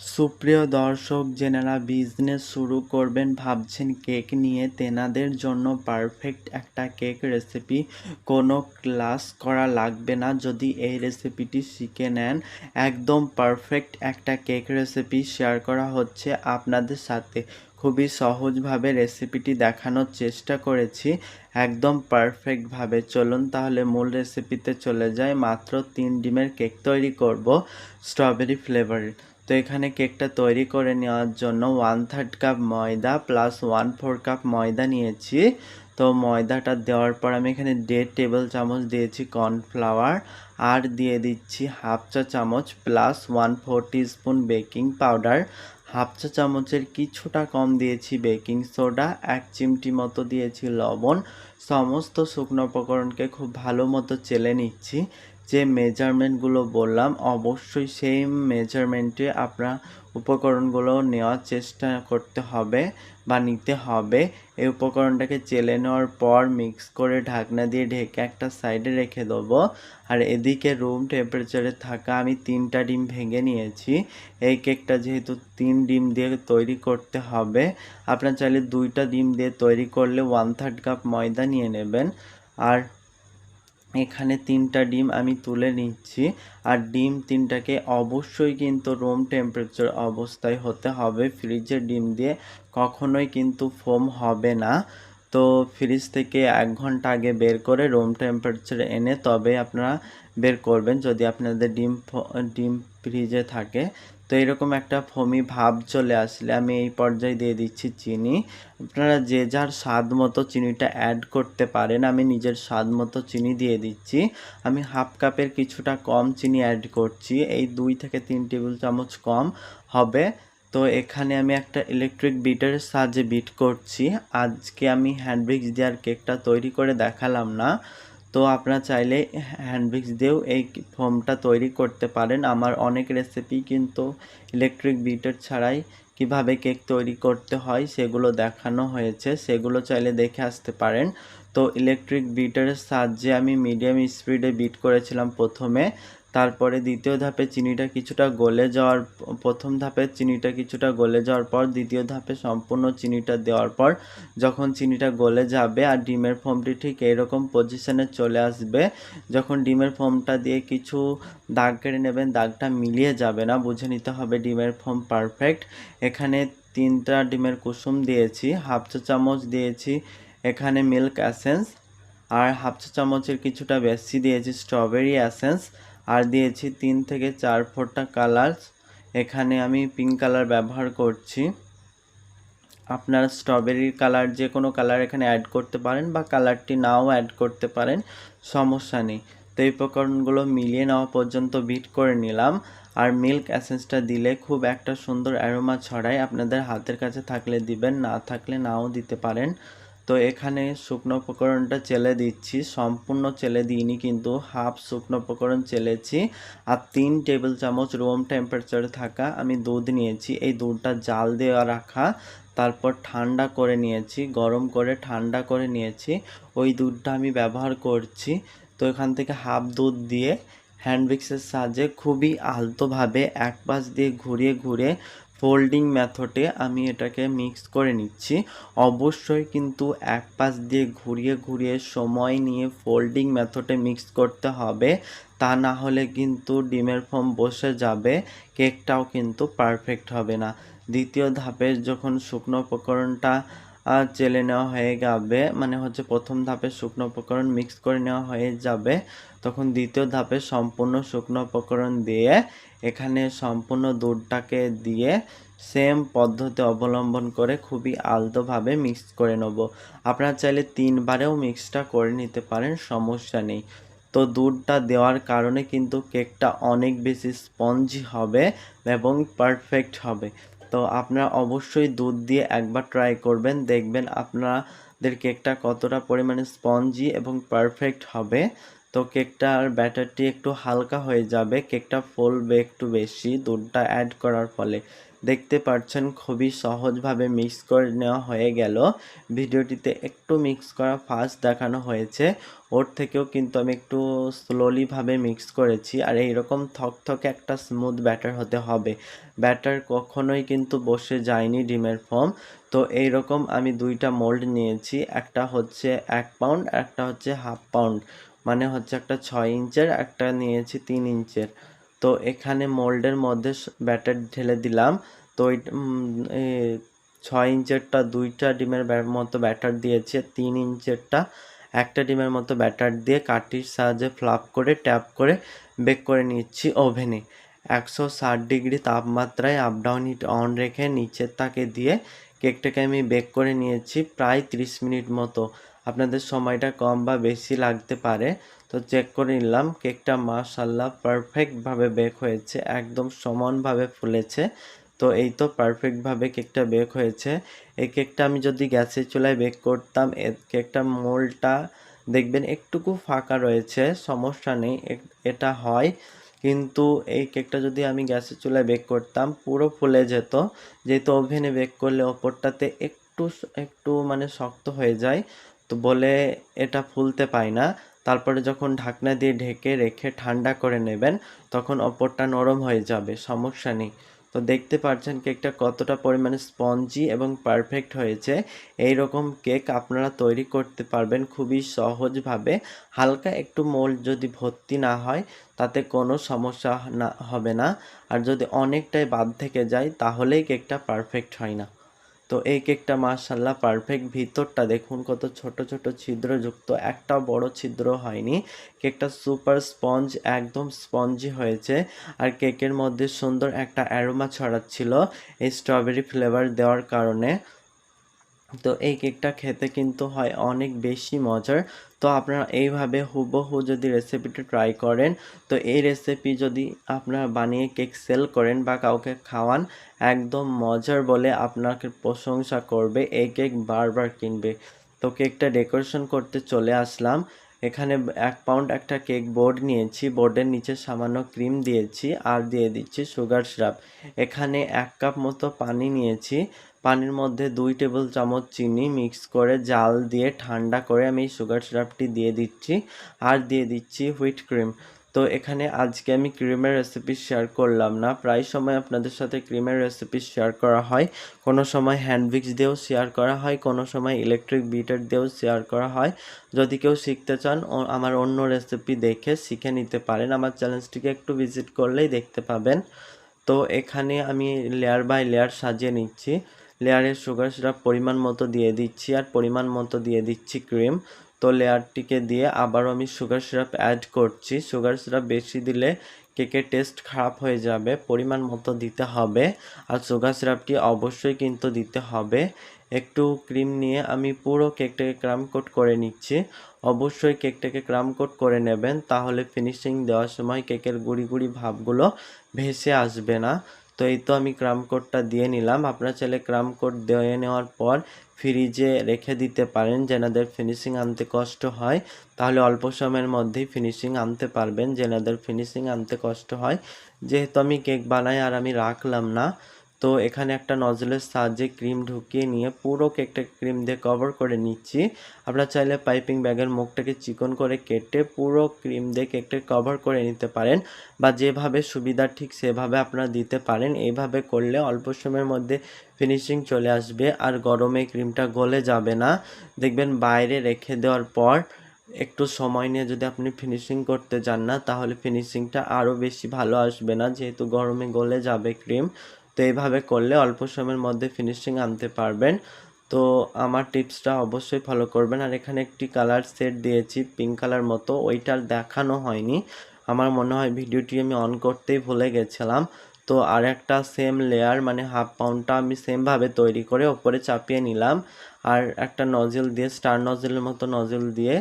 সুপ্রিয় দর্শক যেনারা বিজনেস শুরু করবেন, ভাবছেন কেক নিয়ে। তেনাদের জন্য পারফেক্ট একটা কেক রেসিপি কোনো ক্লাস করা লাগবে না যদি এই রেসিপিটি শিখে নেন। একদম পারফেক্ট একটা কেক রেসিপি শেয়ার করা হচ্ছে আপনাদের সাথে। খুবই সহজভাবে রেসিপিটি দেখানোর চেষ্টা করেছি। একদম পারফেক্টভাবে চলুন তাহলে মূল রেসিপিতে চলে যাই। মাত্র তিন ডিমের কেক তৈরি করব স্ট্রবেরি ফ্লেভারের তো এখানে কেকটা তৈরি করে নেওয়ার জন্য ওয়ান থার্ড কাপ ময়দা প্লাস ওয়ান ফোর কাপ ময়দা নিয়েছি। তো ময়দাটা দেওয়ার পর আমি এখানে দেড় টেবিল চামচ দিয়েছি কর্নফ্লাওয়ার আর দিয়ে দিচ্ছি হাফ চা চামচ plus one four spoon baking powder half চা চামচের কিছুটা কম দিয়েছি বেকিং সোডা এক চিমটি মতো দিয়েছি লবণ। সমস্ত শুকনো উপকরণকে খুব ভালো মতো চেলে নিচ্ছি। যে মেজারমেন্টগুলো বললাম, অবশ্যই সেই মেজারমেন্টে আপনার উপকরণগুলো নেওয়ার চেষ্টা করতে হবে বা নিতে হবে। এই উপকরণটাকে চেলে নেওয়ার পর মিক্স করে ঢাকনা দিয়ে ঢেকে একটা সাইডে রেখে দেবো। আর এদিকে রুম টেম্পারেচারে থাকা আমি তিনটা ডিম ভেঙে নিয়েছি। এই কেকটা যেহেতু তিন ডিম দিয়ে তৈরি করতে হবে, আপনার চাইলে দুইটা ডিম দিয়ে তৈরি করলে ওয়ান থার্ড কাপ ময়দা নিয়ে নেবেন। আর এখানে তিনটা ডিম আমি তুলে নিচ্ছি। আর ডিম তিনটাকে অবশ্যই কিন্তু রুম টেম্পারেচার অবস্থায় হতে হবে। ফ্রিজের ডিম দিয়ে কখনোই কিন্তু ফোম হবে না। তো ফ্রিজ থেকে এক ঘণ্টা আগে বের করে রুম টেম্পারেচার এনে তবে আপনারা বের করবেন। যদি আপনাদের ডিম ডিম ফ্রিজে থাকে তো এরকম একটা ফমি ভাব চলে আসলে আমি এই পর্যায়ে দিয়ে দিচ্ছি চিনি। আপনারা যে যার স্বাদ মতো চিনিটা অ্যাড করতে পারেন, আমি নিজের স্বাদ মতো চিনি দিয়ে দিচ্ছি। আমি হাফ কাপের কিছুটা কম চিনি অ্যাড করছি, এই দুই থেকে তিন টেবিল চামচ কম হবে। তো এখানে আমি একটা ইলেকট্রিক বিটারের সাহায্যে বিট করছি। আজকে আমি হ্যান্ডব্রিক্স দেওয়ার কেকটা তৈরি করে দেখালাম না। তো আপনারা চাইলে হ্যান্ডবিক্স দিয়েও এই ফোমটা তৈরি করতে পারেন। আমার অনেক রেসিপি কিন্তু ইলেকট্রিক বিটার ছাড়াই কীভাবে কেক তৈরি করতে হয় সেগুলো দেখানো হয়েছে। সেগুলো চাইলে দেখে আসতে পারেন। তো ইলেকট্রিক বিটারের সাহায্যে আমি মিডিয়াম স্পিডে বিট করেছিলাম প্রথমে। তারপরে দ্বিতীয় ধাপে চিনিটা কিছুটা গলে যাওয়ার প্রথম ধাপে চিনিটা কিছুটা গলে যাওয়ার পর দ্বিতীয় ধাপে সম্পূর্ণ চিনিটা দেওয়ার পর যখন চিনিটা গলে যাবে আর ডিমের ফোমটি ঠিক এইরকম পজিশনে চলে আসবে, যখন ডিমের ফোমটা দিয়ে কিছু দাগ কেটে নেবেন, দাগটা মিলিয়ে যাবে না, বুঝে নিতে হবে ডিমের ফোম পারফেক্ট এখানে তিনটা ডিমের কুসুম দিয়েছি, হাফ চা চামচ দিয়েছি, এখানে মিল্ক অ্যাসেন্স আর হাফ চা চামচের কিছুটা বেশি দিয়েছি স্ট্রবেরি অ্যাসেন্স আর দিয়েছি তিন থেকে চার ফোঁটা কালার এখানে আমি পিঙ্ক কালার ব্যবহার করছি। আপনার স্ট্রবেরির কালার যে কোনো কালার এখানে অ্যাড করতে পারেন বা কালারটি নাও অ্যাড করতে পারেন, সমস্যা নেই। তো এই উপকরণগুলো মিলিয়ে নেওয়া পর্যন্ত বিট করে নিলাম। আর মিল্ক অ্যাসেন্সটা দিলে খুব একটা সুন্দর অ্যারোমা ছড়ায়। আপনাদের হাতের কাছে থাকলে দিবেন, না থাকলে নাও দিতে পারেন। তো এখানে শুকনো উপকরণটা চেলে দিচ্ছি। সম্পূর্ণ চেলে দিইনি কিন্তু, হাফ শুকনো উপকরণ চেলেছি আর তিন টেবিল চামচ রুম টেম্পারেচারে থাকা আমি দুধ নিয়েছি। এই দুধটা জাল দেওয়া রাখা, তারপর ঠান্ডা করে নিয়েছি, গরম করে ঠান্ডা করে নিয়েছি। ওই দুধটা আমি ব্যবহার করছি। তো এখান থেকে হাফ দুধ দিয়ে হ্যান্ড মিক্সের সাহায্যে খুবই আলতোভাবে এক পাশ দিয়ে ঘুরিয়ে ঘুরিয়ে ফোল্ডিং মেথডে আমি এটাকে মিক্স করে নিচ্ছি। অবশ্যই কিন্তু এক পাশ দিয়ে ঘুরিয়ে ঘুরিয়ে সময় নিয়ে ফোল্ডিং মেথডে মিক্স করতে হবে, তা না হলে কিন্তু ডিমের ফর্ম বসে যাবে কেকটাও কিন্তু পারফেক্ট হবে না। দ্বিতীয় ধাপে যখন শুকনো উপকরণটা চেলে নেওয়া হয়ে যাবে। মানে হচ্ছে প্রথম ধাপে শুকনো উপকরণ মিক্স করে নেওয়া হয়ে যাবে। তখন দ্বিতীয় ধাপে সম্পূর্ণ শুকনো উপকরণ দিয়ে এখানে সম্পূর্ণ দুধটাকে দিয়ে সেম পদ্ধতি অবলম্বন করে খুবই আলতোভাবে মিক্স করে নেব। আপনারা চাইলে তিনবারেও মিক্সটা করে নিতে পারেন, সমস্যা নেই। তো দুধটা দেওয়ার কারণে কিন্তু কেকটা অনেক বেশি স্পঞ্জি হবে এবং পারফেক্ট হবে। তো আপনারা অবশ্যই দুধ দিয়ে একবার ট্রাই করবেন। দেখবেন আপনাদের কেকটা কতটা পরিমাণে স্পঞ্জি এবং পারফেক্ট হবে। তো কেকটার ব্যাটারটি একটু হালকা হয়ে যাবে। কেকটা ফুলবে একটু বেশি। দুধটা অ্যাড করার ফলে। দেখতে পাচ্ছেন খুবই সহজভাবে মিক্স করে নেওয়া হয়ে গেল। ভিডিওটিতে একটু মিক্স করা ফাস্ট দেখানো হয়েছে। ওর থেকেও কিন্তু আমি একটু স্লোলিভাবে মিক্স করেছি। আর এইরকম থকথকে একটা স্মুথ ব্যাটার হতে হবে। ব্যাটার কখনোই কিন্তু বসে যায়নি ডিমের ফর্ম তো এই রকম আমি দুইটা মোল্ড নিয়েছি। একটা হচ্ছে এক পাউন্ড একটা হচ্ছে হাফ পাউন্ড মানে হচ্ছে একটা ছয় ইঞ্চের, একটা নিয়েছি তিন ইঞ্চের। তো এখানে মোল্ডের মধ্যে ব্যাটার ঢেলে দিলাম। তো ওই ছয় ইঞ্চেরটা দুইটা ডিমের মতো ব্যাটার দিয়েছে, তিন ইঞ্চেরটা একটা ডিমের মতো ব্যাটার দিয়ে কাঠির সাহায্যে ফ্লাপ করে, ট্যাপ করে বেক করে নিচ্ছি ওভেনে। একশো ষাট ডিগ্রি তাপমাত্রায় আপ ডাউন হিট অন রেখে নিচের তাকে দিয়ে কেকটাকে আমি বেক করে নিয়েছি প্রায় তিরিশ মিনিট মতো। আপনাদের সময়টা কম বা বেশি লাগতে পারে। তো চেক করে নিলাম কেকটা মাশাল্লাহ পারফেক্টভাবে বেক হয়েছে, একদম সমানভাবে ফুলেছে। তো এই তো পারফেক্টভাবে কেকটা বেক হয়েছে। এই কেকটা আমি যদি গ্যাসের চুলায় বেক করতাম কেকটা মোলটা দেখবেন একটুকু ফাঁকা রয়েছে, সমস্যা নেই এটা হয়। কিন্তু এই কেকটা যদি আমি গ্যাসের চুলায় বেক করতাম, পুরো ফুলে যেত। যেহেতু ওভেনে বেক করলে ওপরটাতে একটু একটু মানে শক্ত হয়ে যায়, তো বলে এটা ফুলতে পায় না। তারপরে যখন ঢাকনা দিয়ে ঢেকে রেখে ঠান্ডা করে নেবেন, তখন অপরটা নরম হয়ে যাবে, সমস্যা নেই। তো দেখতে পাচ্ছেন কেকটা কতটা পরিমাণে স্পঞ্জি এবং পারফেক্ট হয়েছে। এই রকম কেক আপনারা তৈরি করতে পারবেন খুবই সহজভাবে। হালকা একটু মোল্ড যদি ভর্তি না হয়, তাতে কোনো সমস্যা না, হবে না। আর যদি অনেকটাই বাদ থেকে যায়, তাহলেই কেকটা পারফেক্ট হয় না। তো এই কেকটা মার্শাল্লাহ পারফেক্ট ভিতরটা দেখুন কত ছোট ছোট ছিদ্রযুক্ত। একটা বড় ছিদ্র হয়নি। কেকটা সুপার স্পঞ্জ একদম স্পঞ্জি হয়েছে। আর কেকের মধ্যে সুন্দর একটা অ্যারোমা ছড়াচ্ছিল এই স্ট্রবেরি ফ্লেভার দেওয়ার কারণে। তো এই কেকটা খেতে কিন্তু হয় অনেক বেশি মজার। তো আপনারা এইভাবে হুবহু যদি রেসিপিটা ট্রাই করেন, তো এই রেসিপি যদি আপনারা বানিয়ে কেক সেল করেন বা কাউকে খাওয়ান, একদম মজার বলে আপনাকে প্রশংসা করবে, এই কেক বারবার কিনবে। তো কেকটা ডেকোরেশন করতে চলে আসলাম। এখানে এক পাউন্ড একটা কেক বোর্ড নিয়েছি। বোর্ডের নিচে সামান্য ক্রিম দিয়েছি আর দিয়ে দিচ্ছি সুগার সিরাপ এখানে এক কাপ মতো পানি নিয়েছি। পানির মধ্যে দুই টেবিল চামচ চিনি মিক্স করে জাল দিয়ে ঠান্ডা করে আমি সুগার সিরাপটি দিয়ে দিচ্ছি। আর দিয়ে দিচ্ছি হুইট ক্রিম তো এখানে আজকে আমি ক্রিমের রেসিপি শেয়ার করলাম না। প্রায় সময় আপনাদের সাথে ক্রিমের রেসিপি শেয়ার করা হয়। কোনো সময় হ্যান্ডভিক্স দিয়েও শেয়ার করা হয়, কোনো সময় ইলেকট্রিক বিটার দিয়েও শেয়ার করা হয়। যদি কেউ শিখতে চান আমার অন্য রেসিপি দেখে শিখে নিতে পারেন। আমার চ্যানেলটিকে একটু ভিজিট করলেই দেখতে পাবেন। তো এখানে আমি লেয়ার বাই লেয়ার সাজিয়ে নিচ্ছি। লেয়ারের সুগার সিরাপ পরিমাণ মতো দিয়ে দিচ্ছি আর পরিমাণ মতো দিয়ে দিচ্ছি ক্রিম তো লেয়ারটিকে দিয়ে আবারও আমি সুগার সিরাপ অ্যাড করছি। সুগার সিরাপ বেশি দিলে কেকের টেস্ট খারাপ হয়ে যাবে, পরিমাণ মতো দিতে হবে। আর সুগার সিরাপটি অবশ্যই কিন্তু দিতে হবে। একটু ক্রিম নিয়ে আমি পুরো কেকটাকে ক্রাম কোট করে নিচ্ছি। অবশ্যই কেকটাকে ক্রাম কোট করে নেবেন, তাহলে ফিনিশিং দেওয়ার সময় কেকের গুড়ি গুড়ি ভাবগুলো ভেসে আসবে না। তো এই তো আমি ক্রাম কোডটা দিয়ে নিলাম। আপনারা চাইলে ক্রাম কোড দিয়ে নেওয়ার পর ফ্রিজে রেখে দিতে পারেন যেনাদের ফিনিশিং আনতে কষ্ট হয়। তাহলে অল্প সময়ের মধ্যেই ফিনিশিং আনতে পারবেন যেনাদের ফিনিশিং আনতে কষ্ট হয়। যেহেতু আমি কেক বানাই আর আমি রাখলাম না তো এখানে একটা নজলের সাহায্যে ক্রিম ঢুকিয়ে নিয়ে পুরো কেকটা ক্রিম দিয়ে কভার করে নিচ্ছি। আপনারা চাইলে পাইপিং ব্যাগের মুখটাকে চিকন করে কেটে পুরো ক্রিম দিয়ে কেকটা কভার করে নিতে পারেন বা যেভাবে সুবিধা ঠিক সেভাবে আপনারা দিতে পারেন। এইভাবে করলে অল্প সময়ের মধ্যে ফিনিশিং চলে আসবে আর গরমে ক্রিমটা গলে যাবে না। দেখবেন বাইরে রেখে দেওয়ার পর একটু সময় নিয়ে যদি আপনি ফিনিশিং করতে যান না, তাহলে ফিনিশিংটা আরও বেশি ভালো আসবে না যেহেতু গরমে গলে যাবে ক্রিম তো এইভাবে করলে অল্প সময়ের মধ্যে ফিনিশিং আনতে পারবেন। তো আমার টিপসটা অবশ্যই ফলো করবেন। আর এখানে একটি কালার সেট দিয়েছি পিঙ্ক কালার মতো। ওইটার দেখানো হয়নি। আমার মনে হয় ভিডিওটি আমি অন করতেই ভুলে গেছিলাম। তো আর একটা সেম লেয়ার মানে হাফ পাউন্ডটা আমি সেমভাবে তৈরি করে ওপরে চাপিয়ে নিলাম। আর একটা নজেল দিয়ে স্টার নজেলের মতো নজেল দিয়ে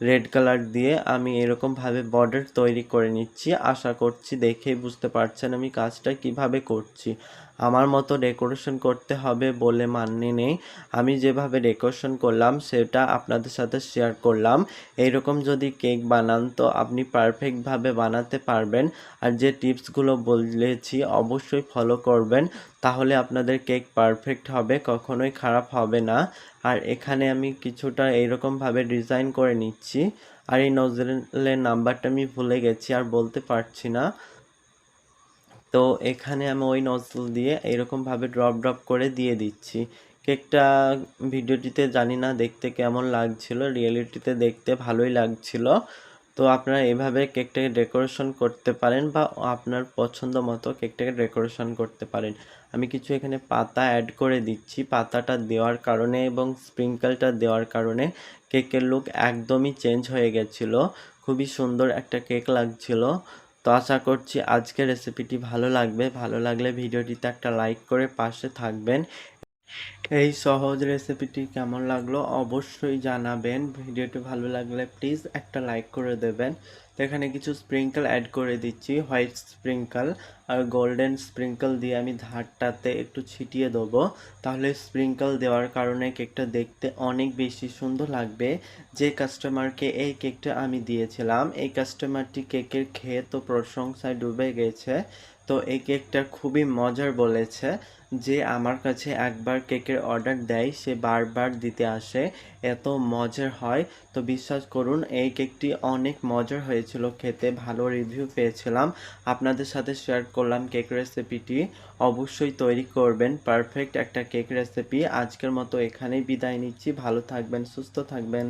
রেড কালার দিয়ে আমি এরকমভাবে বর্ডার তৈরি করে নিচ্ছি। আশা করছি দেখেই বুঝতে পারছেন আমি কাজটা কীভাবে করছি। আমার মতো ডেকোরেশন করতে হবে বলে মানে নেই। আমি যেভাবে ডেকোরেশন করলাম, সেটা আপনাদের সাথে শেয়ার করলাম। এইরকম যদি কেক বানান, তো আপনি পারফেক্টভাবে বানাতে পারবেন। আর যে টিপসগুলো বলেছি, অবশ্যই ফলো করবেন। তাহলে আপনাদের কেক পারফেক্ট হবে, কখনোই খারাপ হবে না। আর এখানে আমি কিছুটা এইরকমভাবে ডিজাইন করে নিচ্ছি। আর এই নজরের নাম্বারটা আমি ভুলে গেছি, আর বলতে পারছি না। তো এখানে আমি ওই নজল দিয়ে এরকমভাবে ড্রপ ড্রপ করে দিয়ে দিচ্ছি। কেকটা ভিডিওটিতে জানি না দেখতে কেমন লাগছিল রিয়েলিটিতে দেখতে ভালোই লাগছিল। তো আপনারা এভাবে কেকটাকে ডেকোরেশন করতে পারেন বা আপনার পছন্দ মতো কেকটাকে ডেকোরেশন করতে পারেন। আমি কিছু এখানে পাতা অ্যাড করে দিচ্ছি, পাতাটা দেওয়ার কারণে এবং স্প্রিঙ্কেলটা দেওয়ার কারণে কেকের লুক একদমই চেঞ্জ হয়ে গেছিল। খুবই সুন্দর একটা কেক লাগছিল। তো আশা করছি আজকের রেসিপিটি ভালো লাগবে। ভালো লাগলে ভিডিওটিতে একটা লাইক করে পাশে থাকবেন। এই সহজ রেসিপিটি কেমন লাগল অবশ্যই জানাবেন। ভিডিওটি ভালো লাগলে প্লিজ একটা লাইক করে দেবেন। এখানে কিছু স্প্রিঙ্কেল অ্যাড করে দিচ্ছি হোয়াইট স্প্রিঙ্কেল আর গোল্ডেন স্প্রিঙ্কেল দিয়ে আমি ধারটাতে একটু ছিটিয়ে দেবো। তাহলে স্প্রিঙ্কেল দেওয়ার কারণে কেকটা দেখতে অনেক বেশি সুন্দর লাগবে। যে কাস্টমারকে এই কেকটা আমি দিয়েছিলাম, এই কাস্টমারটি কেকের খেয়ে তো প্রশংসায় ডুবে গেছে। তো এই কেকটা খুবই মজার বলেছে যে আমার কাছে একবার কেকের অর্ডার দেয়, সে বারবার দিতে আসে, এত মজার হয়। তো বিশ্বাস করুন, এই কেকটি অনেক মজার হয়েছিল খেতে, ভালো রিভিউ পেয়েছিলাম। আপনাদের সাথে শেয়ার করলাম কেক রেসিপিটি অবশ্যই তৈরি করবেন পারফেক্ট একটা কেক রেসিপি আজকের মতো এখানেই বিদায় নিচ্ছি। ভালো থাকবেন, সুস্থ থাকবেন।